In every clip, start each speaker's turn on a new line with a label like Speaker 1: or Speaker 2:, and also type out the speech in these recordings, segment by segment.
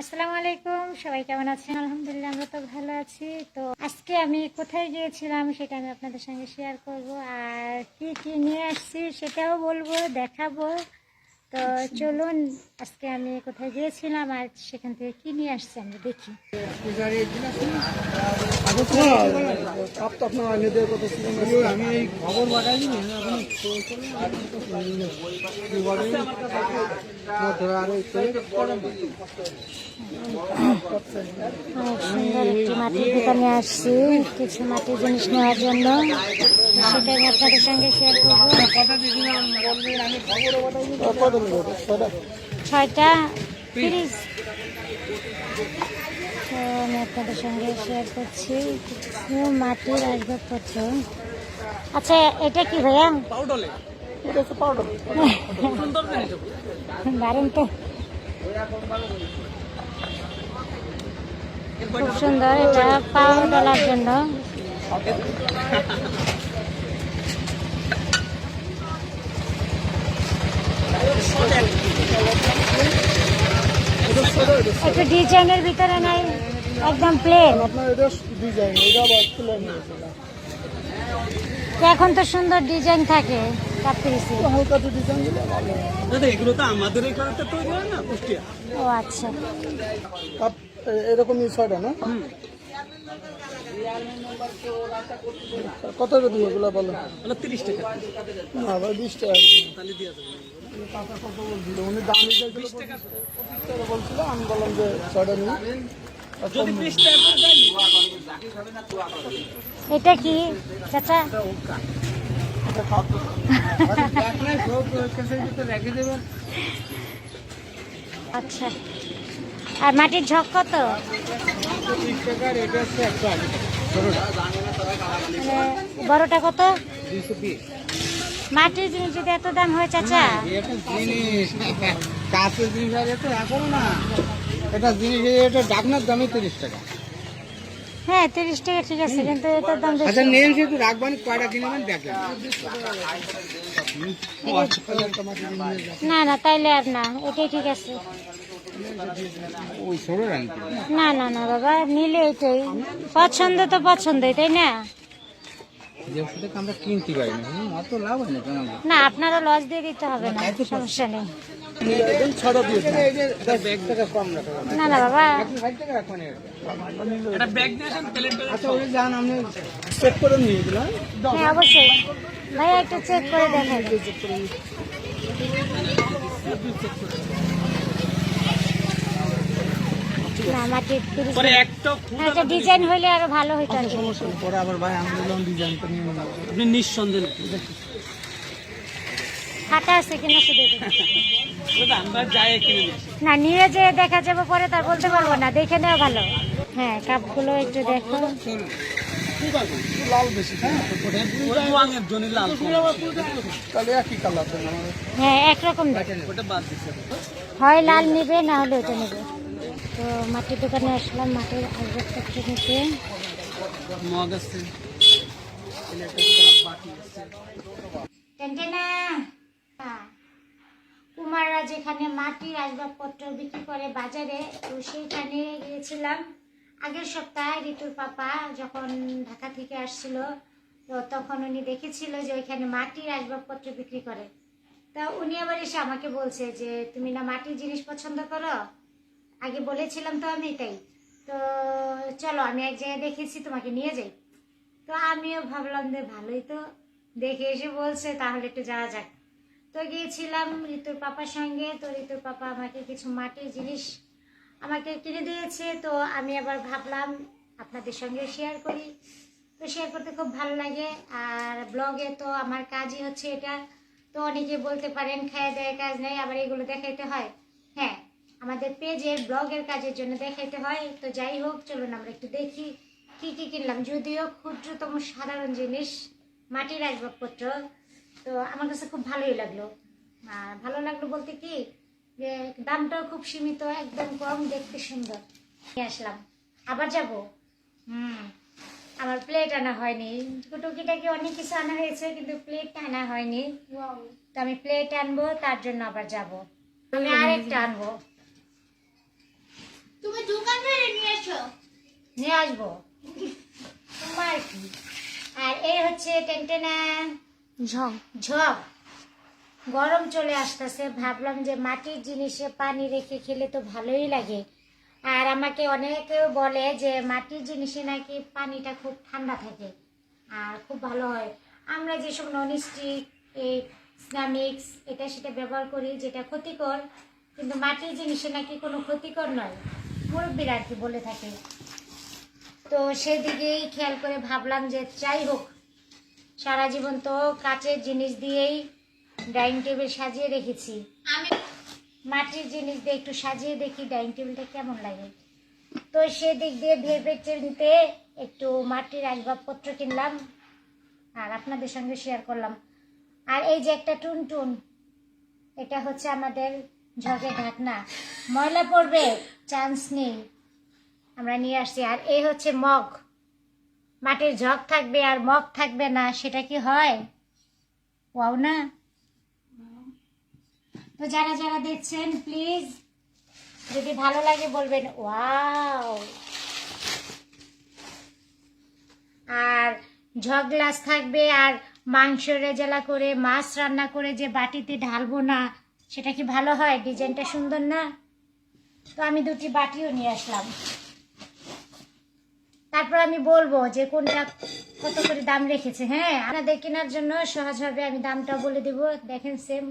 Speaker 1: আসসালামু আলাইকুম, সবাই কেমন আছেন? আলহামদুলিল্লাহ, আমরা তো ভালো আছি। তো আজকে আমি কোথায় গিয়েছিলাম সেটা আমি আপনাদের সঙ্গে শেয়ার করব। আর কি কি নিয়ে আসছি সেটাও বলব, দেখাবো। তো চলুন, আজকে আমি কোথায় গিয়েছিলাম আর সেখান থেকে কি নিয়ে আসছি আমরা দেখি। সুন্দর মাটির দোকানে আসছি, কিছু মাটির জিনিস নেওয়ার জন্য। সেটা আমি আপনাদের সঙ্গে শেয়ার করব।
Speaker 2: ছয়টা
Speaker 1: তিরিশ। তো আমি আপনাদের সঙ্গে শেয়ার করছি। কিছু মাটির আসবাবপত্র। আচ্ছা এটা কি ভাইয়া? দারুণ তো। খুব সুন্দর এটা পাও ডলার জন্য। একটু ডিজাইনের ভিতরে নাই একদম প্লেন
Speaker 2: আপনার এটা ডিজাইন এটা আবার তুলে
Speaker 1: এখন তো সুন্দর ডিজাইন থাকে
Speaker 2: হালকা একটু ডিজাইন
Speaker 3: দাদা এগুলো তো আমাদের এই কারণে তৈরি হয় না কুষ্টিয়া।
Speaker 1: ও আচ্ছা।
Speaker 2: এরকমই ছয়টা না? কত করে দিয়ে এগুলো বলো?
Speaker 3: তাহলে তিরিশ টাকা।
Speaker 2: না ভাই বিশ টাকা
Speaker 3: তাহলে দিয়ে দেবো।
Speaker 2: উনি দাম বলছিল আমি বললাম যে ছয়টা নিই।
Speaker 1: এটা কি? চাচা? আচ্ছা। আর মাটির ঝক কত? বড়টা কত? মাটির জিনিস যদি এত দাম হয়, চাচা।
Speaker 2: জিনিস এটা জিনিস এটা ডাকনার দামে তিরিশ টাকা
Speaker 1: হ্যাঁ তিরিশ টাকা ঠিক আছে, কিন্তু এটার দাম
Speaker 2: আচ্ছা নেন রাখবেন কয়টা দেখেন
Speaker 1: না না, তাইলে আর না, এটাই ঠিক আছে। না না না বাবা নিলে এটাই পছন্দ তো পছন্দই তাই না?
Speaker 2: না। হয়
Speaker 1: আপনারও লস দিয়ে দিতে হবে না সমস্যা নেই। না না বাবা।
Speaker 2: আচ্ছা নিয়ে
Speaker 1: হ্যাঁ? অবশ্যই। ভাইয়া একটু চেক করে দেখেন। না মাটির
Speaker 3: পরে একটা ফুল
Speaker 1: ডিজাইন হইলে আরও ভালো হইতো আর কি।
Speaker 2: পরে আবার ভাই আমি ডিজাইন তো নিয়ে
Speaker 3: আপনি নিঃসন্দেহ
Speaker 1: ফাটা আছে কিনা শুধু। না নিয়ে যে দেখা যাবে পরে তার বলতে পারব না দেখে নেওয়া ভালো। হ্যাঁ কাপগুলো একটু দেখো।
Speaker 2: হ্যাঁ
Speaker 1: একরকম দেখো।
Speaker 3: ওটা বাদ দিচ্ছে
Speaker 1: হয় লাল নিবে না হলে ওটা নেবে। তো মাটির দোকানে আসলাম মাটির আসবাবপত্র নিতে। কুমাররা যেখানে মাটির আসবাবপত্র বিক্রি করে বাজারে তো সেইখানে গিয়েছিলাম। আগের সপ্তাহে ঋতুর পাপা যখন ঢাকা থেকে আসছিল তো তখন উনি দেখেছিল যে ওইখানে মাটির আসবাবপত্র বিক্রি করে। তা উনি আবার এসে আমাকে বলছে যে তুমি না মাটির জিনিস পছন্দ করো? আগে বলেছিলাম তো আমি তাই। তো চলো, আমি এক জায়গায় দেখেছি, তোমাকে নিয়ে যাই। তো আমিও ভাবলাম যে ভালোই তো, দেখে এসে বলছে, তাহলে একটু যাওয়া যাক। তো গিয়েছিলাম ঋতুর পাপার সঙ্গে, তো ঋতুর পাপা আমাকে কিছু মাটির জিনিস আমাকে কিনে দিয়েছে। তো আমি আবার ভাবলাম আপনাদের সঙ্গে শেয়ার করি। তো শেয়ার করতে খুব ভালো লাগে। আর ব্লগে তো আমার কাজই হচ্ছে এটা। তো অনেকে বলতে পারেন, খায় দেয়, কাজ নেই। আবার এগুলো দেখাইতে হয়। হ্যাঁ আমাদের পেজের ব্লগের কাজের জন্য দেখাইতে হয়। তো যাই হোক চলুন আমরা একটু দেখি কি কি কিনলাম। যদিও ক্ষুদ্রতম সাধারণ জিনিস মাটির আসবাবপত্র। তো আমার কাছে খুব ভালোই লাগল। আর ভালো লাগল বলতে কি যে দামটাও খুব সীমিত একদম কম দেখতে সুন্দর। নিয়ে আসলাম। আবার যাব। হুম আমার প্লেট আনা হয়নি। টুকিটাকি অনেক কিছু আনা হয়েছে কিন্তু প্লেট আনা হয়নি। তো আমি প্লেট আনব তার জন্য আবার যাব। আমি আরেকটা আনব। নিয়ে আসব। তোমার কি? আর এই হচ্ছে টেনটেনা
Speaker 4: ঝং।
Speaker 1: ঝক গরম চলে আসতেছে। ভাবলাম যে মাটির জিনিসে পানি রেখে খেলে তো ভালোই লাগে। আর আমাকে অনেকে বলে যে মাটির জিনিসে নাকি পানিটা খুব ঠান্ডা থাকে আর খুব ভালো হয়। আমরা যেসব নন স্টিক এই স্নামিক্স এটা সেটা ব্যবহার করি যেটা ক্ষতিকর। কিন্তু মাটির জিনিসে নাকি কোনো ক্ষতিকর নয়। মুরব্বীরা আর কি বলে থাকে। তো সেদিকেই খেয়াল করে ভাবলাম যে যাই হোক সারা জীবন তো কাচের জিনিস দিয়েই ডাইনিং টেবিল সাজিয়ে রেখেছি। আমি মাটির জিনিস দিয়ে একটু সাজিয়ে দেখি ডাইনিং টেবিলটা কেমন লাগে। তো সেদিক দিয়ে ভেবে চিনতে একটু মাটির আসবাবপত্র কিনলাম আর আপনাদের সঙ্গে শেয়ার করলাম। আর এই যে একটা টুনটুন এটা হচ্ছে আমাদের ঝগের ঢাকনা ময়লা পড়বে, চান্স নেই। আমরা নিয়ে আসছি। আর এই হচ্ছে মগ। মাটির ঝগ থাকবে আর মগ থাকবে না, সেটা কি হয়? ওয়াও না। তো যারা যারা দেখছেন, প্লিজ, যদি ভালো লাগে বলবেন, ওয়াও। আর ঝগ গ্লাস থাকবে, আর মাংস রেজালা করে, মাছ রান্না করে যে বাটিতে ঢালবো না সেটা কি ভালো হয়? ডিজাইনটা সুন্দর না? তো আমি দুটি বাটিও নিয়ে আসলাম। তারপর আমি বলব যে কোনটা কত করে দাম রেখেছে হ্যাঁ? আপনাদের কেনার জন্য সহজ হবে, আমি দামটা বলে দেব। দেখেন সেম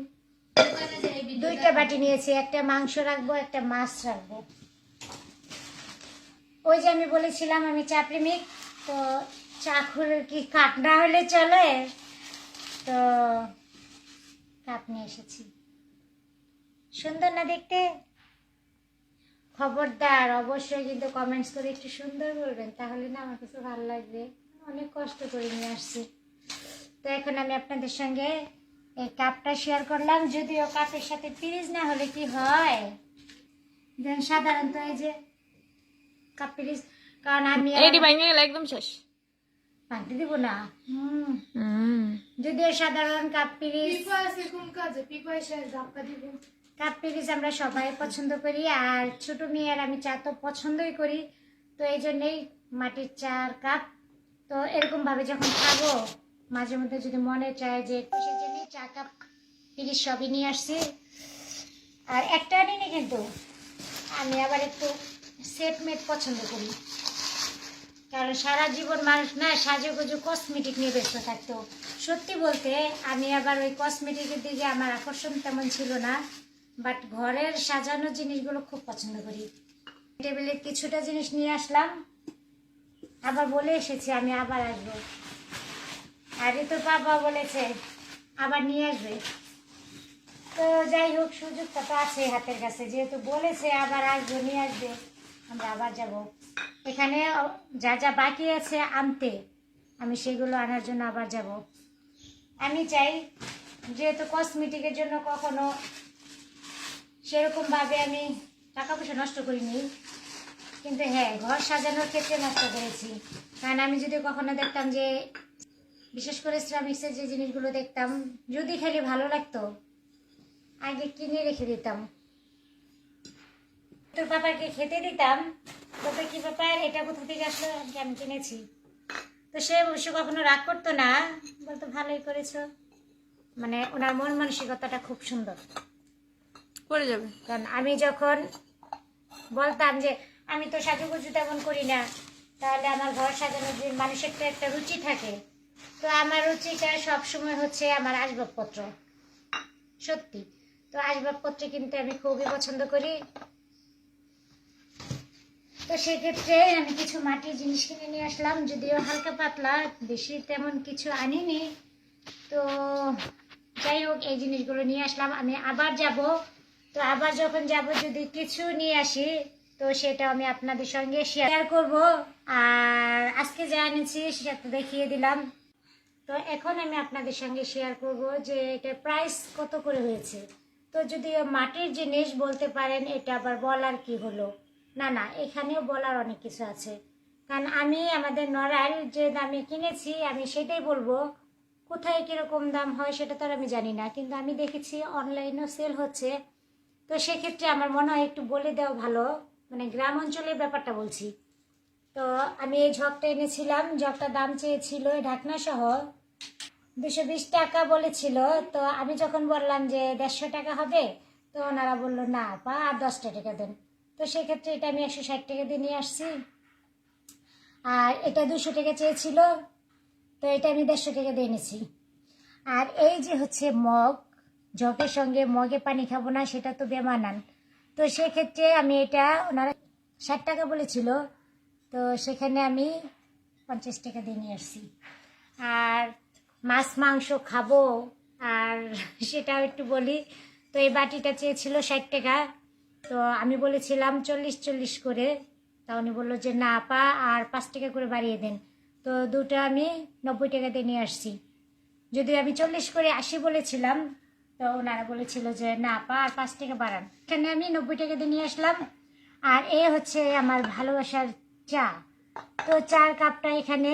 Speaker 1: দুইটা বাটি নিয়েছি, একটা মাংস রাখব, একটা মাছ রাখব। ওই যে আমি বলেছিলাম, আমি চা প্রেমিক, তো চাকুর কি কাপ না হলে চলে? তো কাপ নিয়ে এসেছি। সুন্দর না দেখতে? খবরদার অবশ্যই কিন্তু কমেন্টস করে একটু সুন্দর বলবেন তাহলে না আমার কাছে ভালো লাগবে। অনেক কষ্ট করে নিয়ে আসছি। তো এখন আমি আপনাদের সঙ্গে এই কাপটা শেয়ার করলাম যদিও কাপের সাথে পিরিজ না হলে কি হয়? দেন সাধারণত এই যে কাপ পিরিজ কারণ আমি
Speaker 4: এটি ভেঙে গেলে একদম শেষ।
Speaker 1: ভাঙতে দিব না। হুম।
Speaker 4: হুম।
Speaker 1: যদিও সাধারণ কাপ পিরিজ
Speaker 5: পিপা আছে কোন কাজে? পিপা এসে ধাক্কা দিব।
Speaker 1: কাপ পিরিজ আমরা সবাই পছন্দ করি, আর ছোট মেয়ে আর আমি চা তো পছন্দই করি। তো এই জন্যেই মাটির চার কাপ তো এরকম ভাবে যখন খাব, মাঝে মধ্যে যদি মনে চায় যে জন্যই চা কাপ পিরিজ সবই নিয়ে আসছি। আর একটা আনিনি কিন্তু, আমি আবার একটু সেট মেট পছন্দ করি। কারণ সারা জীবন মানুষ না সাজুগুজু কসমেটিক নিয়ে ব্যস্ত থাকতো। সত্যি বলতে, আমি আবার ওই কসমেটিকের দিকে আমার আকর্ষণ তেমন ছিল না। বাট ঘরের সাজানো জিনিসগুলো খুব পছন্দ করি। টেবিলে কিছুটা জিনিস নিয়ে আসলাম। আবার বলে এসেছি, আমি আবার আসব। আর তো বাবা বলেছে, আবার নিয়ে আসবে। তো যাই হোক, সুযোগটা তো আছে হাতের কাছে। যেহেতু বলেছে, আবার আসব, নিয়ে আসবে, আমরা আবার যাব। এখানে যা যা বাকি আছে আনতে, আমি সেগুলো আনার জন্য আবার যাব। আমি চাই, যেহেতু কসমেটিকের জন্য কখনো সেরকমভাবে আমি টাকা পয়সা নষ্ট করিনি। কিন্তু হ্যাঁ ঘর সাজানোর ক্ষেত্রে নষ্ট করেছি। কারণ আমি যদি কখনো দেখতাম যে, বিশেষ করে শ্রামিক্সের যে জিনিসগুলো দেখতাম, যদি খালি ভালো লাগতো, আগে কিনে রেখে দিতাম। তোর পাপাকে খেতে দিতাম, তোকে কি ব্যাপার এটা কোথা থেকে আসলো? আমি কিনেছি। তো সে অবশ্য কখনো রাগ করতো না, বলতো ভালোই করেছ। মানে ওনার মন মানসিকতাটা খুব সুন্দর।
Speaker 4: পড়ে যাবে।
Speaker 1: কারণ আমি যখন বলতাম যে, আমি তো সাজুগুজু তেমন করি না, তাহলে আমার ঘর সাজানোর যে মানুষের তো একটা রুচি থাকে, তো আমার রুচিটা সবসময় হচ্ছে আমার আসবাবপত্র। সত্যি, তো আসবাবপত্র কিনতে আমি খুবই পছন্দ করি। তো সেক্ষেত্রে আমি কিছু মাটির জিনিস কিনে নিয়ে আসলাম, যদিও হালকা পাতলা, বেশি তেমন কিছু আনিনি। তো যাই হোক, এই জিনিসগুলো নিয়ে আসলাম। আমি আবার যাব তো আবার যখন যাব যদি কিছু নিয়ে আসি, তো সেটা আমি আপনাদের সঙ্গে শেয়ার করব। আর আজকে যা এনেছি, সেটা তো দেখিয়ে দিলাম। তো এখন আমি আপনাদের সঙ্গে শেয়ার করব যে এটা প্রাইস কত করে হয়েছে। তো যদি মাটির জিনিস বলতে পারেন, এটা আবার বলার কি হলো? না না, এখানেও বলার অনেক কিছু আছে। কারণ আমি আমাদের নড়াইল যে দামে কিনেছি, আমি সেটাই বলব, কোথায় কীরকম দাম হয় সেটা তো আর আমি জানি না, কিন্তু আমি দেখেছি অনলাইনেও সেল হচ্ছে। তো সেক্ষেত্রে আমার মনে হয় একটু বলে দেওয়া ভালো। মানে গ্রাম অঞ্চলের ব্যাপারটা বলছি। তো আমি এই ঝকটা এনেছিলাম ঝকটা দাম চেয়েছিল ঢাকনা সহ দুশো বিশ টাকা বলেছিল। তো আমি যখন বললাম যে দেড়শো টাকা হবে, তো ওনারা বলল, না পা আর দশটা টাকা দেন। তো সেক্ষেত্রে এটা আমি একশো ষাট টাকা দিয়ে নিয়ে আসছি। আর এটা দুশো টাকা চেয়েছিল, তো এটা আমি দেড়শো টাকা দিয়ে এনেছি। আর এই যে হচ্ছে মগ জগের সঙ্গে মগে পানি খাব না, সেটা তো বেমানান। তো সেক্ষেত্রে আমি এটা ওনারা ষাট টাকা বলেছিল, তো সেখানে আমি পঞ্চাশ টাকা দিয়ে নিয়ে আসছি। আর মাছ, মাংস খাব, আর সেটাও একটু বলি, তো এই বাটিটা চেয়েছিল ষাট টাকা, তো আমি বলেছিলাম চল্লিশ চল্লিশ করে। তা উনি বলল যে, না পা, আর পাঁচ টাকা করে বাড়িয়ে দেন। তো দুটো আমি নব্বই টাকা দিয়ে নিয়ে আসছি। যদি আমি চল্লিশ করে আশি বলেছিলাম তো ওনারা বলেছিল যে, না পা আর পাঁচ টাকা বাড়ান। এখানে আমি নব্বই টাকা দিয়ে নিয়ে আসলাম। আর এ হচ্ছে আমার ভালোবাসার চা। তো চার কাপটা এখানে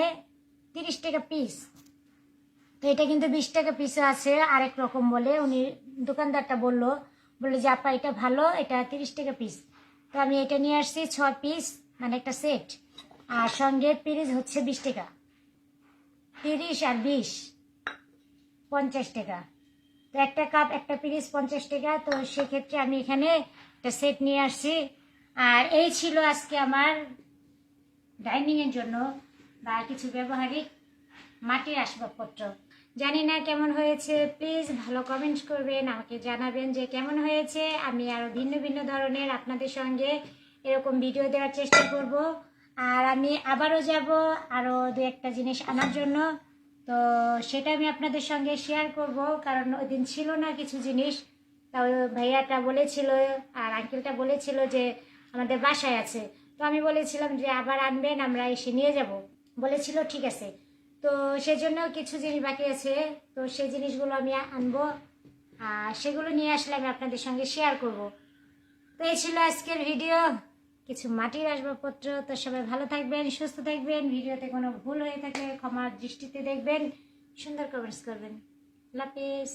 Speaker 1: তিরিশ টাকা পিস তো এটা কিন্তু বিশ টাকা পিসও আছে, আরেক রকম বলে। উনি দোকানদারটা বলল বলল যে, আপা, এটা ভালো, এটা তিরিশ টাকা পিস তো আমি এটা নিয়ে আসছি, ছ পিস মানে একটা সেট আর সঙ্গে পিরিজ হচ্ছে বিশ টাকা। তিরিশ আর বিশ, পঞ্চাশ টাকা। তো একটা কাপ, একটা পিরিজ পঞ্চাশ টাকা, তো সেক্ষেত্রে আমি এখানে একটা সেট নিয়ে আসছি। আর এই ছিল আজকে আমার ডাইনিংয়ের জন্য বা কিছু ব্যবহারিক মাটির আসবাবপত্র। জানি না কেমন হয়েছে, প্লিজ ভালো কমেন্ট করবেন, আমাকে জানাবেন যে কেমন হয়েছে। আমি আরও ভিন্ন ভিন্ন ধরনের আপনাদের সঙ্গে এরকম ভিডিও দেওয়ার চেষ্টা করব। আর আমি আবারও যাব আরও দু একটা জিনিস আনার জন্য। তো সেটা আমি আপনাদের সঙ্গে শেয়ার করব, কারণ ওই দিন ছিল না কিছু জিনিস। তা ভাইয়াটা বলেছিল আর আঙ্কেলটা বলেছিল যে আমাদের বাসায় আছে। তো আমি বলেছিলাম যে আবার আনবেন, আমরা এসে নিয়ে যাব। বলেছিল, ঠিক আছে। তো সেজন্য কিছু জিনিস বাকি আছে। তো সেই জিনিসগুলো আমি আনব, আর সেগুলো নিয়ে আসলে আমি আপনাদের সঙ্গে শেয়ার করব। তো এই ছিল আজকের ভিডিও কিছু মাটির আসবাবপত্র। তো সবাই ভালো থাকবেন, সুস্থ থাকবেন। ভিডিওতে কোনো ভুল হয়ে থাকলে ক্ষমার দৃষ্টিতে দেখবেন। সুন্দর কমেন্টস করবেন। লাপিস